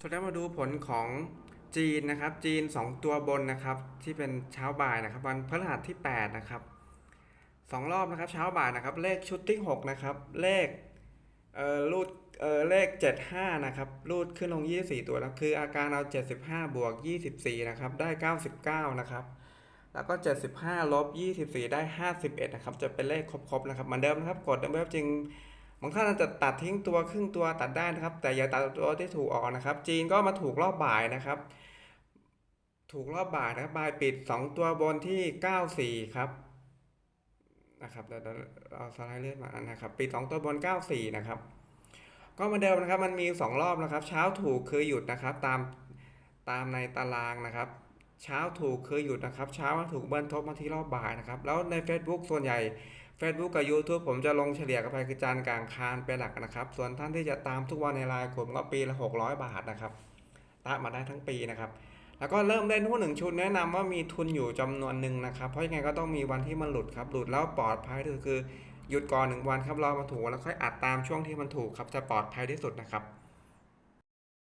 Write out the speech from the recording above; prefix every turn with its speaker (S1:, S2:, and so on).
S1: สุดท้ายมาดูผลของจีนนะครับ จีน 2 ตัวบนนะครับ ที่เป็นเช้าบ่ายนะครับ วันพฤหัสที่ 8 นะครับสองรอบนะครับ เช้าบ่ายนะครับ เลขชุดที่ 6 นะครับ เลขเอ่อรูดเอ่อเลข 75 นะครับรูดขึ้นลง 24 ตัวนะคืออาการเอา75 บวก 24 นะครับ ได้ 99 นะครับ แล้วก็ 75 ลบ 24 ได้ 51 นะครับ จะเป็นเลขครบๆนะครับเหมือนเดิมนะครับ กดดับเว็บจริง บางท่านอาจจะตัดทิ้งตัวครึ่งตัวตัดได้นะครับ แต่อย่าตัดตัวที่ถูกออกนะครับ จีนก็มาถูกรอบบ่ายนะครับ ถูกรอบบ่ายนะครับบ่ายปิด 2 ตัวบนที่ 94 ครับนะครับเดี๋ยวเดี๋ยวเอาสไลด์เลื่อนมานะครับ ปิด 2 ตัวบน 94 นะครับ ก็เหมือนเดิมนะครับมันมี 2 รอบนะครับ เช้าถูกคือหยุดนะครับ ตามตามในตารางนะครับ เช้าถูกคือหยุดนะครับ เช้าถูกเบิ้ลทบมาที่รอบบ่ายนะครับ แล้วใน Facebook ส่วนใหญ่ Facebook กับ YouTube ผมจะลงเฉลี่ยกันไปคือจานกลางคานเป็นหลักนะครับ ส่วนท่านที่จะตามทุกวันในไลน์ผมก็ปีละ 600 บาทนะครับตามมาได้ทั้งปีนะครับ แล้วก็เริ่มเล่นหุ้นหนึ่งชุดแนะนำว่ามีทุนอยู่จำนวนหนึ่งนะครับ เพราะยังไงก็ต้องมีวันที่มันหลุดครับ หลุดแล้วปลอดภัยที่สุดคือหยุดก่อนหนึ่งวันครับรอมาถูกแล้วค่อยอัดตามช่วงที่มันถูกครับจะปลอดภัยที่สุดนะครับ